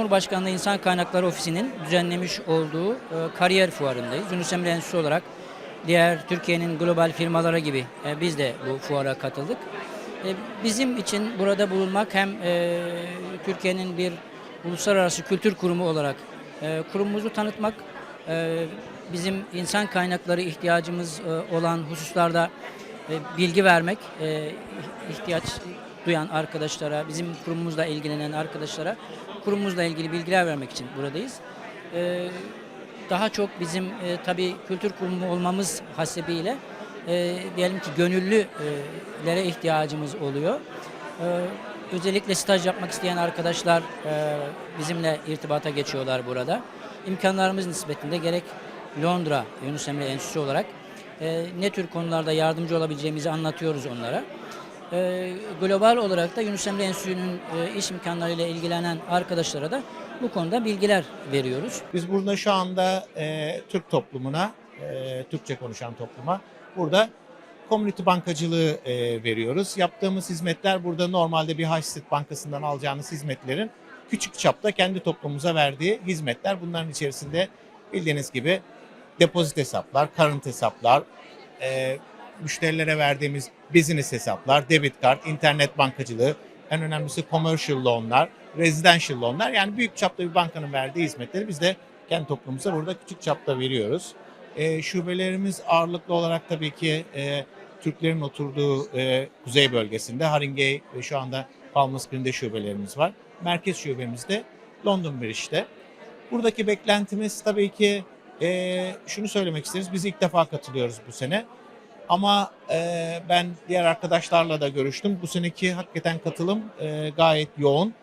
Cumhurbaşkanlığı İnsan Kaynakları Ofisi'nin düzenlemiş olduğu e, kariyer fuarındayız. Yunus Emre Enstitüsü olarak diğer Türkiye'nin global firmaları gibi e, biz de bu fuara katıldık. E, bizim için burada bulunmak hem e, Türkiye'nin bir uluslararası kültür kurumu olarak e, kurumumuzu tanıtmak, e, bizim insan kaynakları ihtiyacımız e, olan hususlarda e, bilgi vermek, e, ihtiyaç duyan arkadaşlara, bizim kurumumuzla ilgilenen arkadaşlara kurumumuzla ilgili bilgiler vermek için buradayız. E, daha çok bizim e, tabii kültür kurumu olmamız hasebiyle e, diyelim ki gönüllülere ihtiyacımız oluyor. E, özellikle staj yapmak isteyen arkadaşlar e, bizimle irtibata geçiyorlar burada. İmkanlarımız nispetinde gerek Londra Yunus Emre Enstitüsü olarak e, ne tür konularda yardımcı olabileceğimizi anlatıyoruz onlara. E, global olarak da Yunus Emre Enstitüsü'nün e, iş imkanlarıyla ilgilenen arkadaşlara da bu konuda bilgiler veriyoruz. Biz burada şu anda e, Türk toplumuna, e, Türkçe konuşan topluma burada community bankacılığı e, veriyoruz. Yaptığımız hizmetler burada normalde bir street bankasından alacağınız hizmetlerin küçük çapta kendi toplumumuza verdiği hizmetler. Bunların içerisinde bildiğiniz gibi depozit hesaplar, current hesaplar, e, müşterilere verdiğimiz business hesaplar, debit kart, internet bankacılığı, en önemlisi commercial loanlar, residential loanlar yani büyük çapta bir bankanın verdiği hizmetleri biz de kendi toplumumuza burada küçük çapta veriyoruz. E, şubelerimiz ağırlıklı olarak tabii ki e, Türklerin oturduğu e, kuzey bölgesinde Haringey ve şu anda Palm Springs şubelerimiz var. Merkez şubemiz de London Bridge'de. Buradaki beklentimiz tabii ki e, şunu söylemek isteriz. Biz ilk defa katılıyoruz bu sene. Ama e, ben diğer arkadaşlarla da görüştüm. Bu seneki hakikaten katılım e, gayet yoğun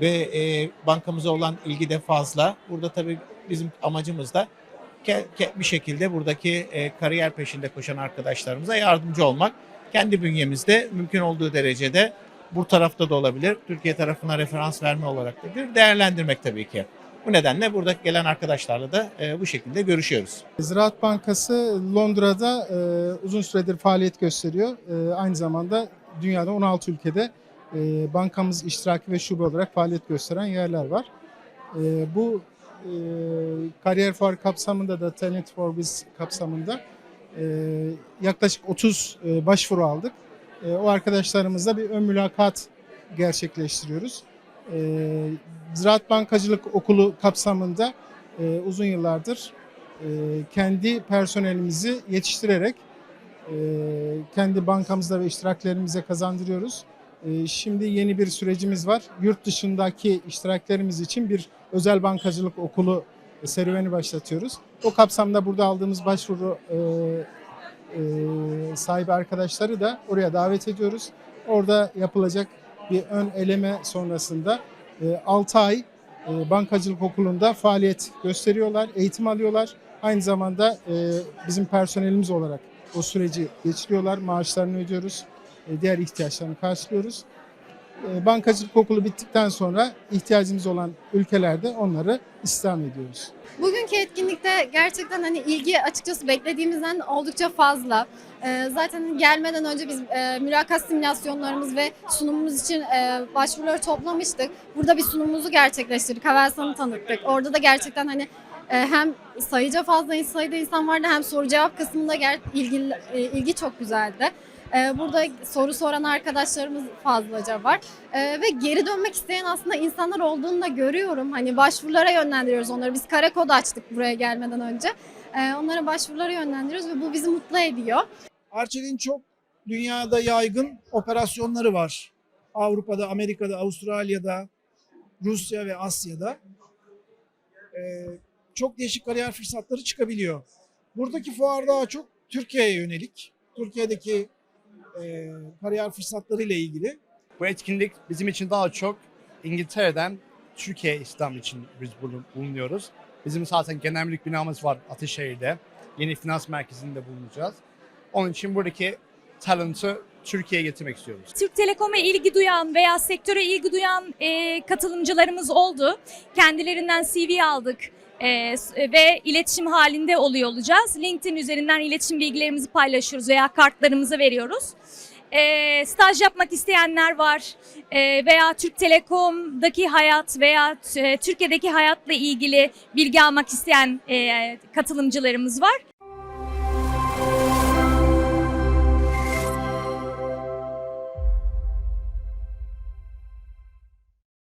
ve e, bankamıza olan ilgi de fazla. Burada tabii bizim amacımız da ke- ke- bir şekilde buradaki e, kariyer peşinde koşan arkadaşlarımıza yardımcı olmak. Kendi bünyemizde mümkün olduğu derecede bu tarafta da olabilir. Türkiye tarafına referans verme olarak da bir değerlendirmek tabii ki. Bu nedenle burada gelen arkadaşlarla da e, bu şekilde görüşüyoruz. Ziraat Bankası Londra'da e, uzun süredir faaliyet gösteriyor. E, aynı zamanda dünyada 16 ülkede e, bankamız iştiraki ve şube olarak faaliyet gösteren yerler var. E, bu e, kariyer fuarı kapsamında da Talent for Biz kapsamında e, yaklaşık 30 e, başvuru aldık. E, o arkadaşlarımızla bir ön mülakat gerçekleştiriyoruz. E, Ziraat Bankacılık Okulu kapsamında e, uzun yıllardır e, kendi personelimizi yetiştirerek e, kendi bankamızda ve iştiraklerimize kazandırıyoruz. E, Şimdi yeni bir sürecimiz var. Yurt dışındaki iştiraklerimiz için bir özel bankacılık okulu serüveni başlatıyoruz. O kapsamda burada aldığımız başvuru e, e, sahibi arkadaşları da oraya davet ediyoruz. Orada yapılacak bir ön eleme sonrasında 6 ay e, bankacılık okulunda faaliyet gösteriyorlar, eğitim alıyorlar. Aynı zamanda e, bizim personelimiz olarak o süreci geçiriyorlar, maaşlarını ödüyoruz, e, diğer ihtiyaçlarını karşılıyoruz. E, Bankacılık okulu bittikten sonra ihtiyacımız olan ülkelerde onları istihdam ediyoruz. Bugünkü etkinlikte gerçekten hani ilgi açıkçası beklediğimizden oldukça fazla. Ee, zaten gelmeden önce biz e, mülakat simülasyonlarımız ve sunumumuz için e, başvuruları toplamıştık. Burada bir sunumumuzu gerçekleştirdik. Havelsan'ı tanıttık. Orada da gerçekten hani e, hem sayıca fazla sayıda insan vardı hem soru cevap kısmında ilgi, ilgi çok güzeldi. E, burada soru soran arkadaşlarımız fazlaca var. Ee, ve geri dönmek isteyen aslında insanlar olduğunu da görüyorum. Hani başvurulara yönlendiriyoruz onları. Biz kare kod açtık buraya gelmeden önce. Ee, onlara başvurulara yönlendiriyoruz ve bu bizi mutlu ediyor. Arçelik'in çok dünyada yaygın operasyonları var. Avrupa'da, Amerika'da, Avustralya'da, Rusya ve Asya'da. Ee, çok değişik kariyer fırsatları çıkabiliyor. Buradaki fuar daha çok Türkiye'ye yönelik. Türkiye'deki e, kariyer fırsatları ile ilgili. Bu etkinlik bizim için daha çok İngiltere'den Türkiye İslam için biz bulun- bulunuyoruz. Bizim zaten genel müdürlük binamız var Ataşehir'de. Yeni finans merkezinde bulunacağız. Onun için buradaki talent'ı Türkiye'ye getirmek istiyoruz. Türk Telekom'a ilgi duyan veya sektöre ilgi duyan e, katılımcılarımız oldu. Kendilerinden CV aldık e, s- ve iletişim halinde oluyor olacağız. LinkedIn üzerinden iletişim bilgilerimizi paylaşıyoruz veya kartlarımızı veriyoruz. e, staj yapmak isteyenler var E, veya Türk Telekom'daki hayat veya e, Türkiye'deki hayatla ilgili bilgi almak isteyen e, katılımcılarımız var.